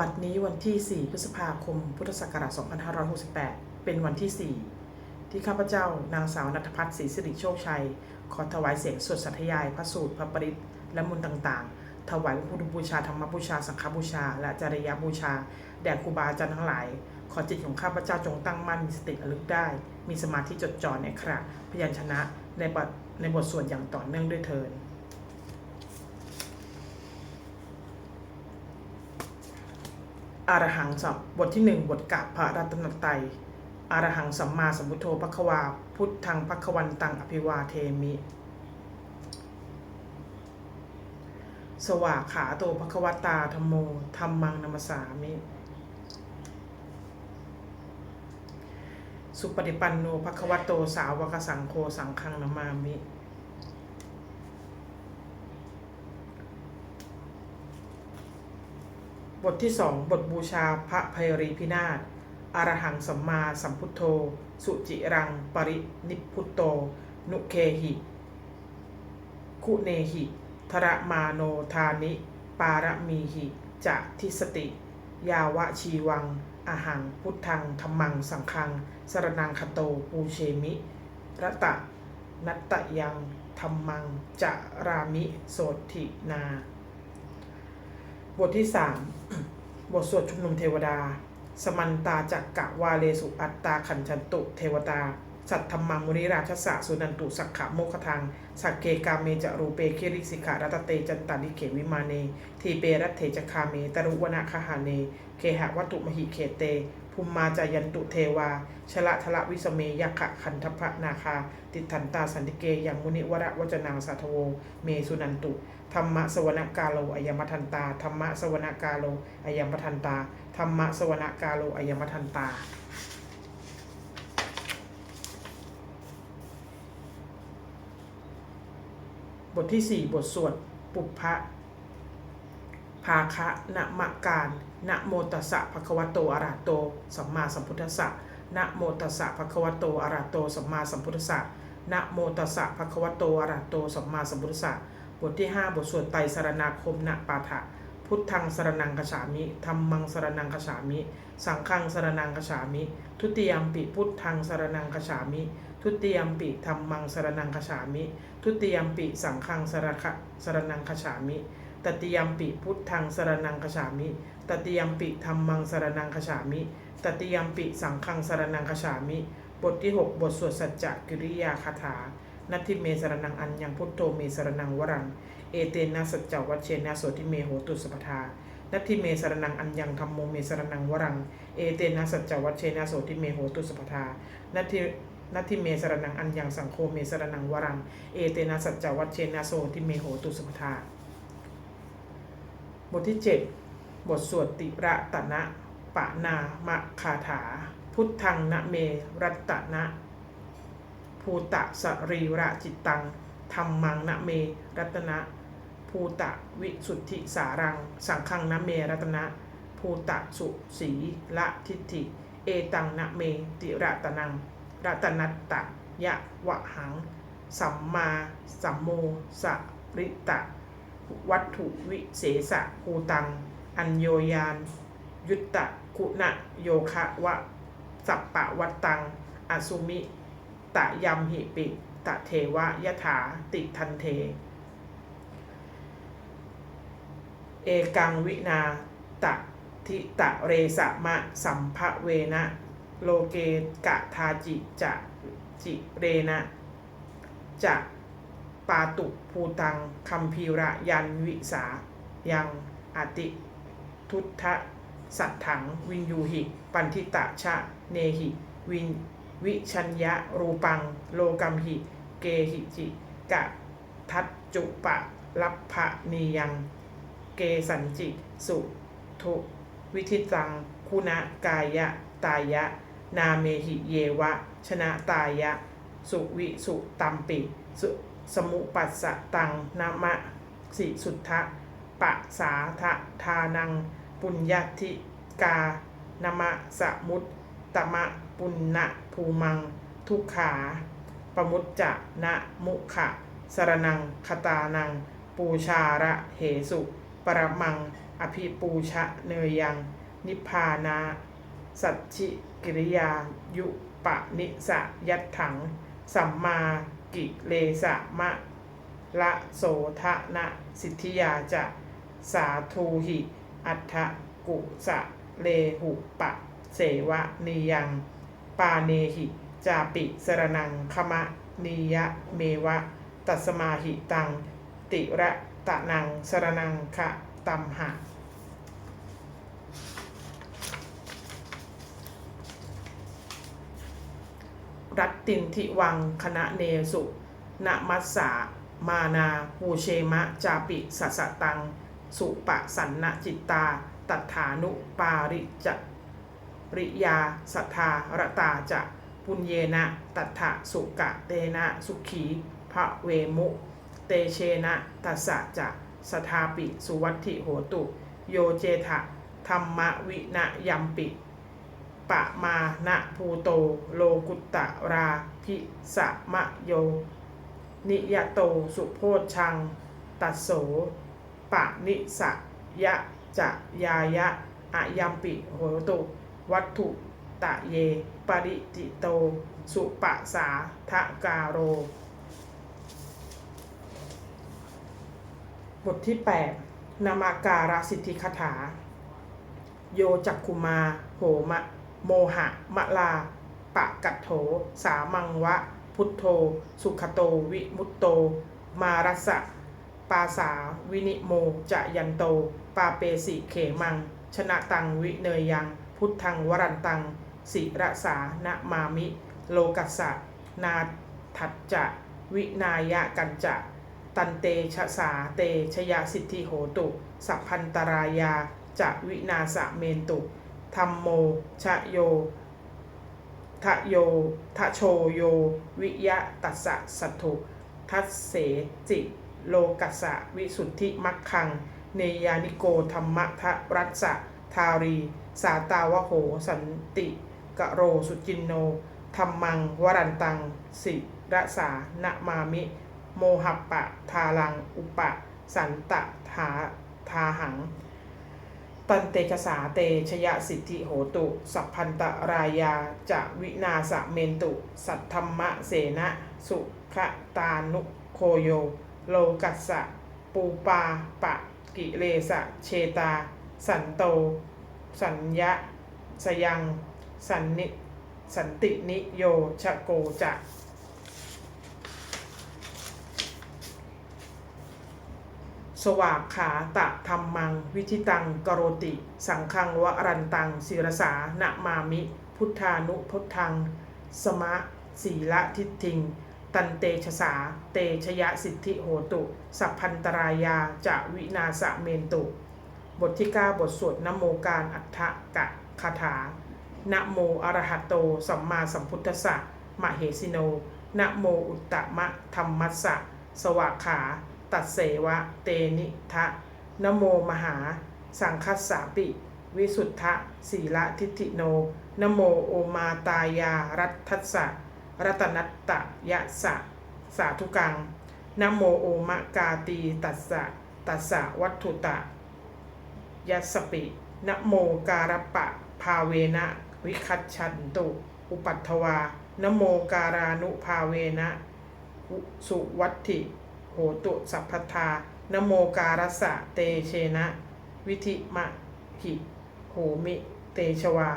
บัดนี้วันที่ 4 พฤษภาคม พุทธศักราช 2568 เป็นวันที่ 4 ที่ข้าพเจ้านางสาวนัทพัฒน์ศรีสิริโชคชัย ขอถวายเสียงสวดสัทยายพระสูตรพระปริตและมนต์ต่างๆ ถวายพุทธบูชาธรรมบูชา สังฆบูชา และจริยบูชา แด่ครูบาอาจารย์ทั้งหลาย ขอจิตของข้าพเจ้าจงตั้งมั่นมีสติระลึกได้ มีสมาธิจดจ่อในขณะพยัญชนะในบทในบทสวดอย่างต่อเนื่องด้วยเทิน อรหังสับบทที่หนึ่งบทกะพระรัตนตรัยอรหังสัมมาสัมพุทโธภควา พุทธังภควันตังอภิวาเทมิ สวากขาโตภควตาธรรมโมธรรมังนัมสามิ สุปฏิปันโนภควโตสาวกสังโฆสังฆังนามามิ บทที่สองบทบูชาพระภัยรีพินาศอรหังสัมมาสัมพุทโธ สุจิรังปรินิพุตโต นุเคหิ คุเนหิทระมาโนทานิ ปารมีหิจะทิสติ ยาวะชีวัง อาหังพุทธังธรรมังสังฆัง สรนังคโตปูเชมิรตะนัตตยังธรรมังจะรามิโสตินา บทที่สามบทสวดชุมนุมเทวดา สมันตาจักกะวาเลสุอัตตาขันชันตุเทวตา สัทธรรมังมุนิราชสะสุนันตุสักขะโมคทัง สักเกกาเมจะรูเปคิริสิขารัตเตจันตาลิเขวิมาเน ทีเปรัตเถจคาเมตรุวนาคหาเน เคหะวัตุมหิเขเตภูมิมาจายันตุเทวา ชละทละวิสเมยักขะคันทพะนาคา ติทันตาสันติเกยังมุนิวระวจนางสัทโว เมสุนันตุ ธรรมะสวนกาโลอายมทันตาธรรมะสวนกาโลอายมทันตาธรรมะสวนกาโลอายมทันตา บทที่ 4 บทสวด ปุพพะภาคะนะมะการนะโมตัสสะภะคะวะโตอะระหะโต สัมมาสัมพุทธัสสะนะโมตัสสะภะคะวะโตอะระหะโต สัมมาสัมพุทธัสสะนะโมตัสสะภะคะวะโตอะระหะโต สัมมาสัมพุทธัสสะ บทที่ 5 บทสวดไตรสรณาคมณปาฐะพุทธังสรนังคฉามิธรรมังสรนังคฉามิ สังฆังสรนังคฉามิ ทุติยมปิพุทธังสรนังคฉามิ ทุติยมปิธรรมังสรนังคฉามิ ทุติยมปิสังฆังสรคะสรนังคฉามิตติยมปิพุทธังสรนังคฉามิ ตติยมปิธรรมังสรนังคฉามิ ตติยมปิสังฆังสรนังคฉามิ บทที่ 6 บทสวดสัจจกิริยาคาถา นัตถิเมสรนังอัญญังพุทโธเมสรนังวรัง เอเตนะสัจจวัชเชนะโสติเมโหตุสปทานัตถิเมสรนังอัญญังธรรมโมเมสรนังวรัง เอเตนะสัจจวัชเชนะโสติเมโหตุสปทานัตถินัตถิเมสรนังอัญญังสังโฆเมสรนังวรัง เอเตนะสัจจวัชเชนะโสติเมโหตุสปทา บทที่ 7 บทสวดติระตนะปะนามะคาถา พุทธังนะเมรัตตนะ ภูตะสรีระจิตตังธรรมังนะเม รัตนะภูตะวิสุทธิสารัง สังฆังนะเมรัตนะภูตะสุสีละทิฏฐิ เอตังนะเมติระตนังรัตนัตตะยะวะหัง สัมมาสัมโมสริตะ วัตถุวิเศษะภูตัง อัญโยยาน ยุตตะคุณะโยคะวะสัปปะวัตตังอสุมิ ตะยมหิปิตะเทวะยถาติทันเท เอกังวินาตะทิตะเรสะมะสัมภเวนะโลเกกะทาจิจะจิเรนะจะปาตุภูตังคัมพีระยันวิสา ยังอติทุทธสัตถังวินยูหิ ปันทิตะชะเนหิ วิน วิชัญญะรูปัง โลกัมหิ เกหิจิกะทัตจุปะลัพพะนียัง เกสันจิ สุทุวิธิตัง คุณกายะ ตายะ นาเมหิเยวะ ชนะตายะ สุวิสุตัมปิสุสมุปัสสะตังนามะ สิสุทธะปะสาทะทานัง ปุญญาธิกานามะสมุตตมะ ปุณณภูมัง ทุกขา ปมุจจะนะมุขะสรนังคตานัง ปูชาระเหสุ ปรมัง อภิปูชะเนยยัง นิพพานา สัจฉิกิริยา ยุปะนิสะยัตถัง สัมมากิเลสะมะละโสทะนะสิทธิยาจะ สาธุหิ อัฏฐกุสะเลหุปะ เสวะนียัง ปาเนหิจาปิสรนังคมะนียะเมวะ ตัสมาหิตัง ติระตะนังสรนังคะตัมหะ รัตตินทิวังคณะเนสุนะมัสสามานาปูเชมะ จาปิสัสะตัง สุปะสันนจิตตา ตัฐานุปาริจ ริยาสัทธารตาจะปุญเยนะตัฏฐะสุกะเตนะสุขีพระเวมุเตเชนะตัสสะจะสทาปิสุวัตถิโหตุ โยเจทะธรรมวินะยัมปิปะมานะภูโตโลกุตตะราพิสะมะโย นิยโตสุโพชัง ตัสโสปะนิสะยะจะยายะอะยัมปิโหตุ วัตถุตะเย ปริจิโต สุปะสาทะกาโร บทที่ 8 นามาการสิทธิคาถา โยจักคุมา โหมะ โมหะ มะลา ปะกัตโถ สามังวะ พุทโธ สุขโต วิมุตโต มารัสสะปาสาวินิโม จะยันโต ปาเปสิเขมัง ชนะตังวิเนยยัง พุทธังวรันตัง สิระสานะมามิ โลกัสสะนาทัจจะ วินายะกันจะ ตันเตชะสาเตชยาสิทธิโหตุ สัพพันตรายาจะวินาสะเมนตุธรรมโมชะโยทะโยทะโชโย วิยะตัสสะสัตถุทัสเสจิโลกัสสะวิสุทธิมักคัง เนยานิโกธรรมะทะรัสสะทารี สาตาวโห สันติกะโรสุจินโนธรรมัง วรันตัง สิระสานะมามิ โมหปะ ทาลัง อุปะ สันตะทาทาหัง ตันเตชะสาเตชยสิทธิโหตุ สัพพันตรายาจะวินาสะเมนตุ สัทธรรมะเสนะสุขตานุโคโย โลกัสสะ ปูปาปะ กิเลสะ เชตา สันโต สัญญะสยัง สันนิสันตินิโยชะโกจะสวากขาตะธรรมัง วิธิตังกโรติ สังคังวรันตังศิรสานะมามิ พุทธานุพุทธัง สมะสีละทิฏฐิง ตันเตชะสา เตชยะสิทธิโหตุ สัพพันตรายาจะวินาสะเมนตุ บทที่ 9 บทสวดนโมการอัฏฐกะคาถา นะโมอระหะโต สัมมาสัมพุทธัสสะมะเหสิโน นะโมอุตตมะธรรมัสสะ สวากขา ตัดเสวะ เตนิทะนะโมมหา สังคัสสาปิ วิสุทธะศีละทิฏฐิโนนโมโอมาตายารัตทัสสะรัตนัตตะยะสะสาธุกังนโมโอมะกาตีตัสสะตัสสะวัตถุตะ ยัสปินโมการปะ ภาเวนะ วิคัตชันตุ อุปัตถวานโมการานุภาเวนะ สุวัตถิ โหตุสัพพทานโมการสะเตเชนะ วิธิมะหิโหมิ เตชวา